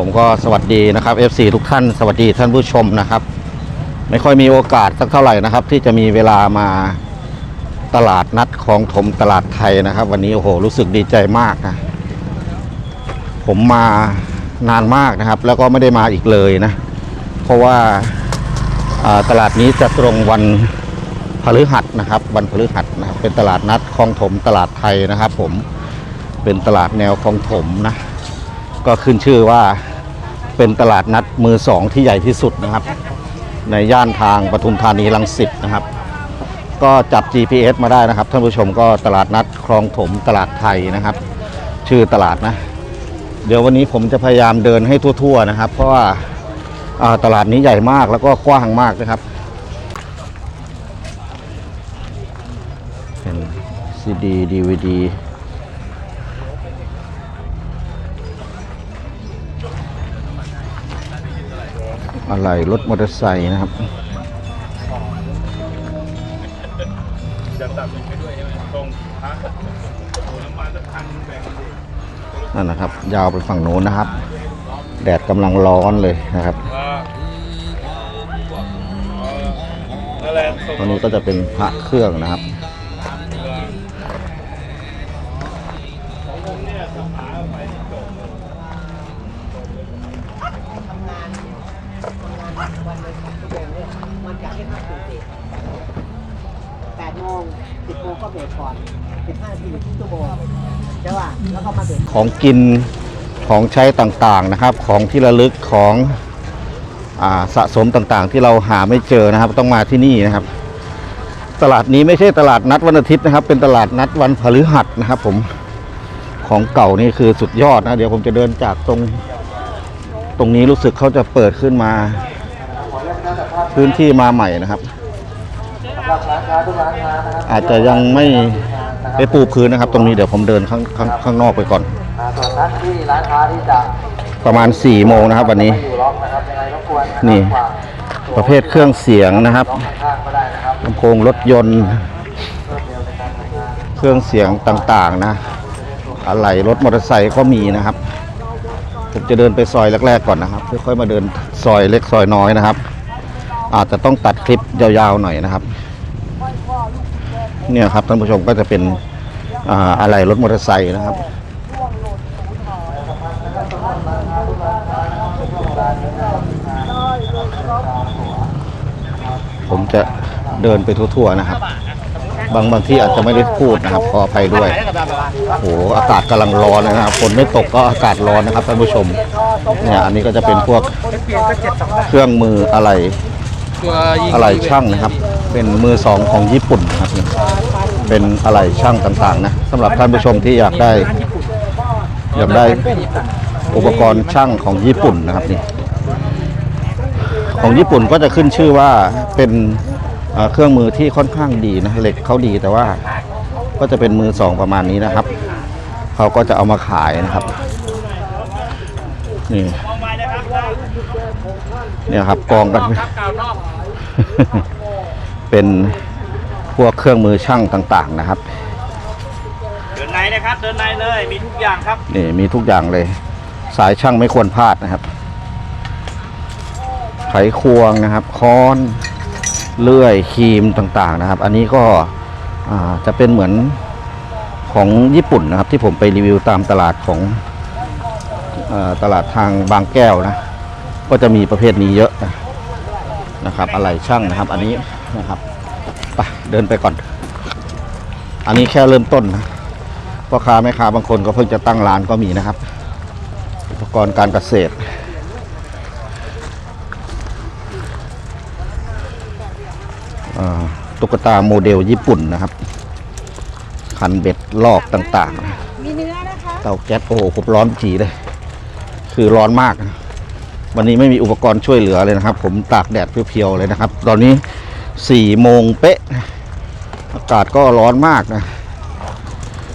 ผมก็สวัสดีนะครับ FC ทุกท่านสวัสดีท่านผู้ชมนะครับ ไม่ค่อยมีโอกาสสักเท่าไหร่นะครับ ที่จะมีเวลามาตลาดนัดคลองถมตลาดไทยนะครับ วันนี้โอ้โหรู้สึกดีใจมากนะผมมานานมากนะครับ แล้วก็ไม่ได้มาอีกเลยนะ เพราะว่าตลาดนี้จะตรงวันพฤหัสนะครับ วันพฤหัสนะเป็นตลาดนัดคลองถมตลาดไทยนะครับ ผมเป็นตลาดแนวคลองถมนะ ก็ขึ้นชื่อว่า เป็นตลาดนัดมือสองที่ใหญ่ที่สุดนะครับ ในย่านทางปทุมธานีรังสิตนะครับ ก็จับ GPS มาได้นะครับ ท่านผู้ชมก็ตลาดนัดคลองถมตลาดไทยนะครับ ชื่อตลาดนะ เดี๋ยววันนี้ผมจะพยายามเดินให้ทั่ว ๆ นะครับ เพราะว่าาตลาดนี้ใหญ่มากแล้วก็กว้างมากนะครับเป็นซีดีดีวดี อะไรรถมอเตอร์ไซค์นะครับนั่นนะครับ ยาวไปฝั่งโน้นนะครับ แดดกำลังร้อนเลยนะครับว่าเออนั่นแหละส่งตรงนี้ก็จะเป็นพระเครื่องนะครับ มันจะให้ห้าสิบสี่แปดโมงสิบโมงก็เบรกก่อนสิบห้าทีครึ่งชั่วโมงใช่ป่ะแล้วก็มาเบรก ของกินของใช้ต่างๆนะครับ ของที่ระลึกของอสะสมต่างๆ ที่เราหาไม่เจอนะครับ ต้องมาที่นี่นะครับ ตลาดนี้ไม่ใช่ตลาดนัดวันอาทิตย์นะครับ เป็นตลาดนัดวันพฤหัสนะครับ ผมของเก่านี่คือสุดยอดนะ เดี๋ยวผมจะเดินจากตรงตรงนี้รู้สึกเขาจะเปิดขึ้นมา พื้นที่มาใหม่นะครับ อาจจะยังไม่ ได้ปูพื้นนะครับ ตรงนี้เดี๋ยวผมเดินข้างข้างข้างนอกไปก่อน อ่าส่วนนั้นที่ร้านค้าที่จะประมาณ4ี่โมงนะครับ วันนี้ ไม่อยู่ล็อกนะครับยังไงรบกวนนะครับนี่ฝากประเภทเครื่องเสียงนะครับล็อกข้างๆก็ได้นะครับลำโพงรถยนต์เครื่องเสียงต่างๆนะอะไหล่รถมอเตอร์ไซค์ก็มีนะครับ ผมจะเดินไปซอยแรกๆก่อนนะครับค่อยๆมาเดินซอยเล็กซอยน้อยนะครับ อาจจะต้องตัดคลิปยาวๆหน่อยนะครับ เนี่ยครับท่านผู้ชมก็จะเป็นอะไหล่รถมอเตอร์ไซค์นะครับผมจะเดินไปทั่วๆนะครับ บางบางที่อาจจะไม่ได้พูดนะครับขออภัยด้วยโอ้โหอากาศกำลังร้อนนะครับฝนไม่ตกก็อากาศร้อนนะครับท่านผู้ชมเนี่ยอันนี้ก็จะเป็นพวกเครื่องมืออะไรอะไรช่างนะครับ เป็นมือสองของญี่ปุ่นนะครับนี่เป็นอะไรช่างต่างๆนะสำหรับท่านผู้ชมที่อยากได้ อยากได้อุปกรณ์ช่างของญี่ปุ่นนะครับนี่ของญี่ปุ่นก็จะขึ้นชื่อว่าเป็นเอ่อเครื่องมือที่ค่อนข้างดีนะเหล็กเขาดีแต่ว่าก็จะเป็นมือสองประมาณนี้นะครับเขาก็จะเอามาขายนะครับนี่เนี่ยครับกองกัน เป็นพวกเครื่องมือช่างต่างๆนะครับ เดินในนะครับ เดินในเลย มีทุกอย่างครับ นี่มีทุกอย่างเลย สายช่างไม่ควรพลาดนะครับ ไขควงนะครับ ค้อน เลื่อยครีมต่างๆนะครับ อันนี้ก็อ่าจะเป็นเหมือนของญี่ปุ่นนะครับ ที่ผมไปรีวิวตามตลาดของเออตลาดทางบางแก้วนะ ก็จะมีประเภทนี้เยอะนะนะครับ อะไรช่างนะครับ อันนี้ นะครับไปเดินไปก่อน อันนี้แค่เริ่มต้นนะพ่อค้าแม่ค้าบางคนก็เพิ่งจะตั้งร้านก็มีนะครับ อุปกรณ์การเกษตรอ่าตุ๊กตาโมเดลญี่ปุ่นนะครับ คันเบ็ดลอกต่างๆนะมีเนื้อนะคะ เตาแก๊สโอ้โหผมร้อนจีเลย คือร้อนมากนะวันนี้ไม่มีอุปกรณ์ช่วยเหลือเลยนะครับ ผมตากแดดเพียวๆเลยนะครับ ตอนนี้ สี่โมงเป๊ะ อากาศก็ร้อนมากนะ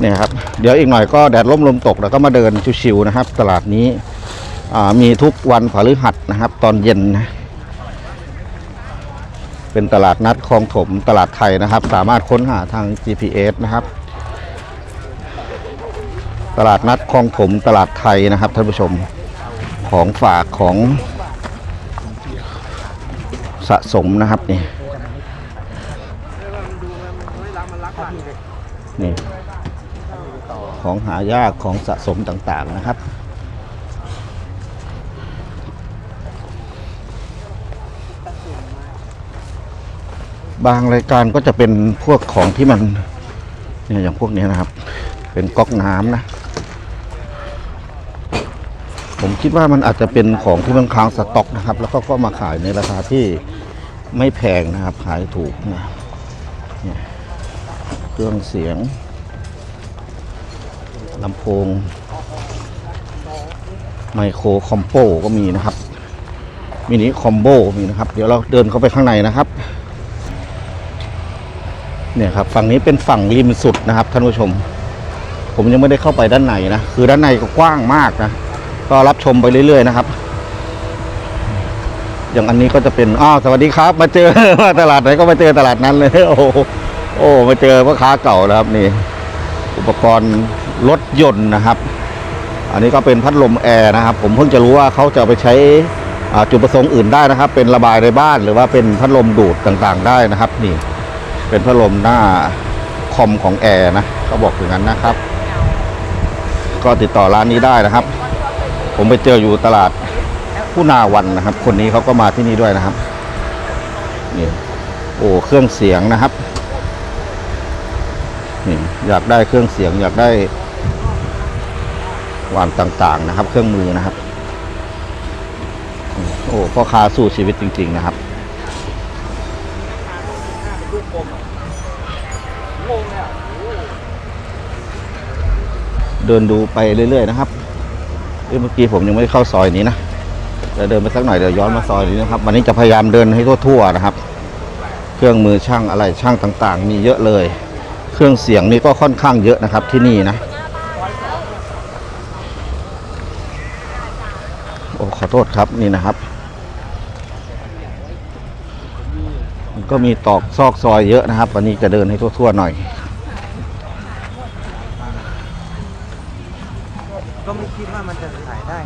เนี่ยครับ เดี๋ยวอีกหน่อยก็แดดร่มลมตกแล้วก็มาเดินชิวๆนะครับ ตลาดนี้มีทุกวันพฤหัสนะครับ ตอนเย็นนะเป็นตลาดนัดคลองถมตลาดไทยนะครับ สามารถค้นหาทาง GPS นะครับ ตลาดนัดคลองถมตลาดไทยนะครับท่านผู้ชมของฝากของสะสมนะครับนี่ นี่ ของหายากของสะสมต่างๆนะครับ บางรายการก็จะเป็นพวกของที่มันเนี่ยอย่างพวกนี้นะครับ เป็นก๊อกน้ำนะ ผมคิดว่ามันอาจจะเป็นของที่มันค้างสต็อกนะครับ แล้วก็ก็มาขายในราคาที่ไม่แพงนะครับ ขายถูกนะ เครื่องเสียงลำโพง ไมโครคอมโบก็มีนะครับ มินิคอมโบมีนะครับ เดี๋ยวเราเดินเข้าไปข้างในนะครับ เนี่ยครับฝั่งนี้เป็นฝั่งริมสุดนะครับท่านผู้ชม ผมยังไม่ได้เข้าไปด้านในนะ คือด้านในก็กว้างมากนะ ก็รับชมไปเรื่อย ๆ นะครับ อย่างอันนี้ก็จะเป็น อ้าว สวัสดีครับ มาเจอมาตลาดไหนก็มาเจอตลาดนั้นเลย โอ้ โอ้มาเจอพ่อค้าเก่าแล้วครับนี่ อุปกรณ์รถยนต์นะครับ อันนี้ก็เป็นพัดลมแอร์นะครับ ผมเพิ่งจะรู้ว่าเขาจะไปใช้อาจุดประสงค์อื่นได้นะครับ เป็นระบายในบ้านหรือว่าเป็นพัดลมดูดต่างๆ ได้นะครับ นี่ เป็นพัดลมหน้าคอมของแอร์นะเขาบอกอย่างนั้นนะครับ ก็ติดต่อร้านนี้ได้นะครับ ผมไปเจออยู่ตลาดผู้นาวันนะครับ คนนี้เขาก็มาที่นี่ด้วยนะครับนี่โอ้เครื่องเสียงนะครับ อยากได้เครื่องเสียง อยากได้หวานต่างๆนะครับ เครื่องมือนะครับ โอ้พ่อค้าสู้ชีวิตจริง ๆ นะครับเดินดูไปเรื่อย ๆ นะครับเมื่อกี้ผมยังไม่เข้าซอยนี้นะเดี๋ยวเดินไปสักหน่อยเดี๋ยวย้อนมาซอยนี้นะครับ วันนี้จะพยายามเดินให้ทั่วๆนะครับ เครื่องมือช่างอะไรช่างต่าง ๆ มีเยอะเลย เครื่องเสียงนี่ก็ค่อนข้างเยอะนะครับที่นี่นะ โอ้ขอโทษครับนี่นะครับมันก็มีตอกซอกซอยเยอะนะครับ วันนี้จะเดินให้ทั่วๆหน่อย ก็ไม่คิดว่ามันจะขายได้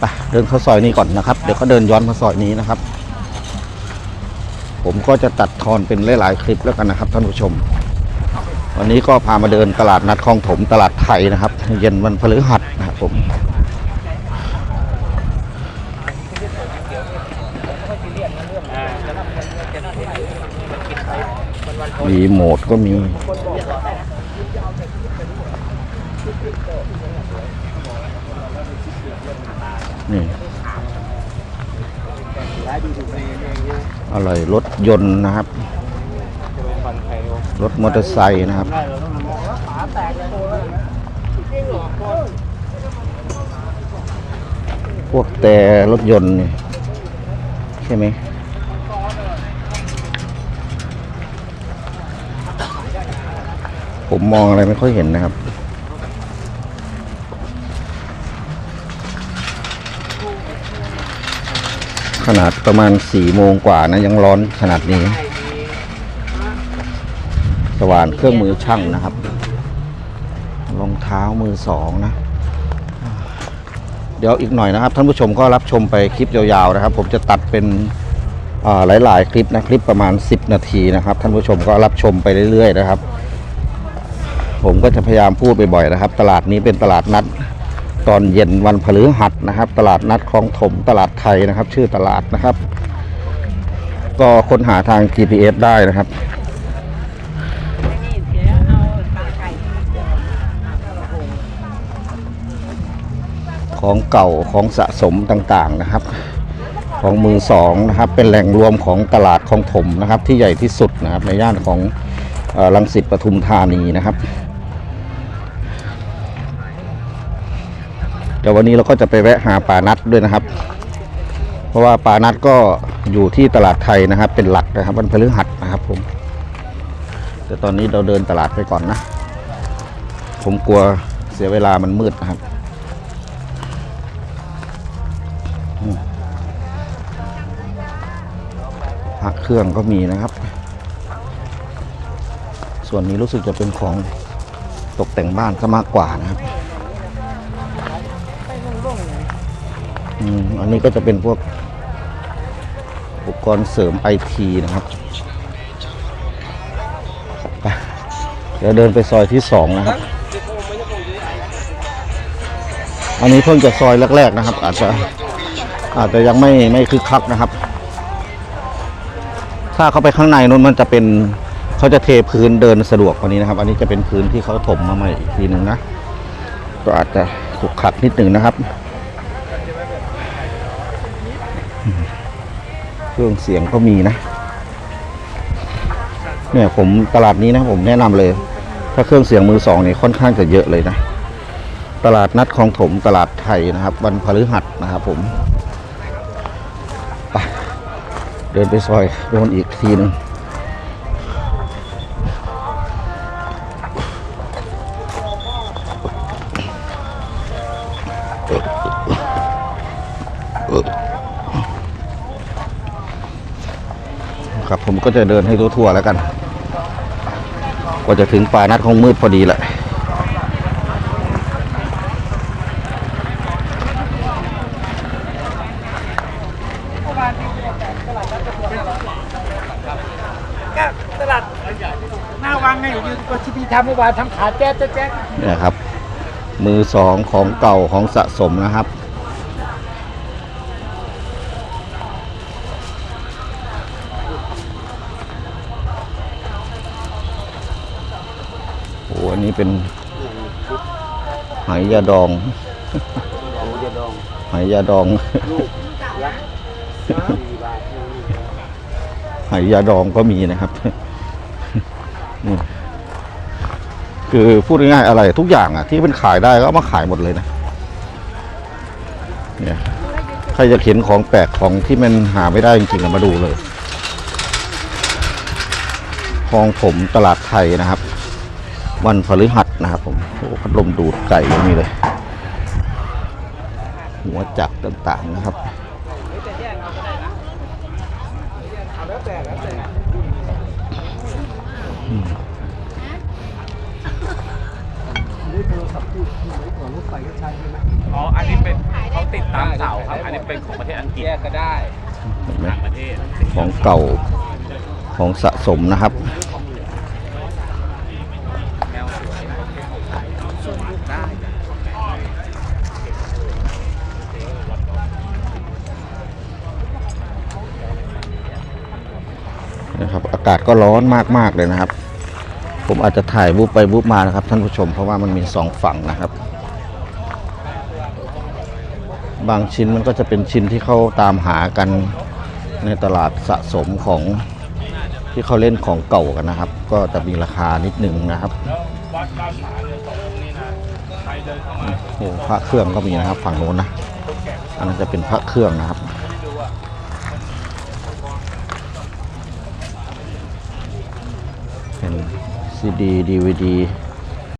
ไปเดินเข้าซอยนี้ก่อนนะครับ เดี๋ยวก็เดินย้อนมาซอยนี้นะครับ ผมก็จะตัดทอนเป็นหลายๆคลิปแล้วกันนะครับท่านผู้ชม วันนี้ก็พามาเดินตลาดนัดคลองถมตลาดไทยนะครับ เย็นวันพฤหัสนะครับผมรีโหมทก็มี นี่ อะไรรถยนต์นะครับ รถมอเตอร์ไซค์นะครับพวกแต่รถยนต์นี่ใช่ไหมผมมองอะไรไม่ค่อยเห็นนะครับ ขนาดประมาณสี่โมงกว่านะยังร้อนขนาดนี้ สว่านเครื่องมือช่างนะครับรองเท้ามือสองนะ เดี๋ยวอีกหน่อยนะครับ ท่านผู้ชมก็รับชมไปคลิปยาวๆนะครับ ผมจะตัดเป็นหลายๆ คลิปนะคลิปประมาณ 10 นาทีนะครับ ท่านผู้ชมก็รับชมไปเรื่อยๆนะครับ ผมก็จะพยายามพูดบ่อยๆนะครับ ตลาดนี้เป็นตลาดนัด ตอนเย็นวันพฤหัสนะครับ ตลาดนัดคลองถมตลาดไทยนะครับ ชื่อตลาดนะครับ ก็ค้นหาทาง GPS ได้นะครับของเก่าของสะสมต่างๆนะครับ ของมือสองนะครับ เป็นแหล่งรวมของตลาดคลองถมนะครับ ที่ใหญ่ที่สุดนะครับ ในย่านของเอ่อรังสิตปทุมธานีนะครับ ดี๋ยววันนี้เราก็จะไปแวะหาป่านัดด้วยนะครับ เพราะว่าป่านัดก็อยู่ที่ตลาดไทยนะครับ เป็นหลักนะครับวันพฤหัสนะครับผมแต่ตอนนี้เราเดินตลาดไปก่อนนะ ผมกลัวเสียเวลามันมืดนะครับพักเครื่องก็มีนะครับ ส่วนนี้รู้สึกจะเป็นของตกแต่งบ้านซะมากกว่านะครับ อันนี้ก็จะเป็นพวกอุปกรณ์เสริมไอทีนะครับ เดี๋ยวเดินไปซอยที่สองนะครับ อันนี้เพิ่งจะซอยแรกๆนะครับ อาจจะอาจจะยังไม่ไม่คึกคักนะครับ ถ้าเข้าไปข้างในนู้นมันจะเป็นเขาจะเทพื้นเดินสะดวกกว่านี้นะครับ อันนี้จะเป็นพื้นที่เขาถมมาใหม่อีกทีหนึ่งนะ ก็อาจจะขุกขักนิดหนึ่งนะครับ เครื่องเสียงก็มีนะ เนี่ยผมตลาดนี้นะผมแนะนำเลย ถ้าเครื่องเสียงมือสองนี่ค่อนข้างจะเยอะเลยนะ ตลาดนัดคลองถมตลาดไทยนะครับ วันพฤหัสนะครับผมไปเดินไปซอยโดนอีกทีหนึง ครับ ผมก็จะเดินให้ทั่วๆแล้วกันกว่าจะถึงป่านัดคงมืดพอดีแหละก็ตลาดหน้าวังไงอยู่ก็ที่พี่ทำเมื่อวานทำขาแจ๊ดแจ๊ดแจ๊ดเนี่ยครับ มือสองของเก่าของสะสมนะครับ โอ้อันนี้ เป็นไหยาดองไหยาดองไหยาดองก็มีนะครับ นี่คือพูดง่ายๆอะไรทุกอย่างอะ ที่เป็นขายได้ก็เอามาขายหมดเลยนะ เนี่ยใครจะเห็นของแปลกของที่มันหาไม่ได้จริงๆอะมาดูเลยคลองผมตลาดไทยนะครับ วันพฤหัสนะครับผมโอ้พัดลมดูดไก่ก็มีเลย หัวจักรต่างๆนะครับอ๋อ อันนี้เป็นเขาติดตามเสาครับ อันนี้เป็นของประเทศอังกฤษแยกก็ได้เห็นไหมต่างประเทศของเก่าของสะสมนะครับ นะครับ อากาศก็ร้อนมากๆเลยนะครับ ผมอาจจะถ่ายบูปไปบูปมานะครับ ท่านผู้ชมเพราะว่ามันมีสองฝั่งนะครับ บางชิ้นมันก็จะเป็นชิ้นที่เขาตามหากันในตลาดสะสมของที่เขาเล่นของเก่ากันนะครับ ก็จะมีราคานิดหนึ่งนะครับโอ้พระเครื่องก็มีนะครับ ฝั่งโน้นนะอันนั้นจะเป็นพระเครื่องนะครับ เป็น ซีดีดีวดี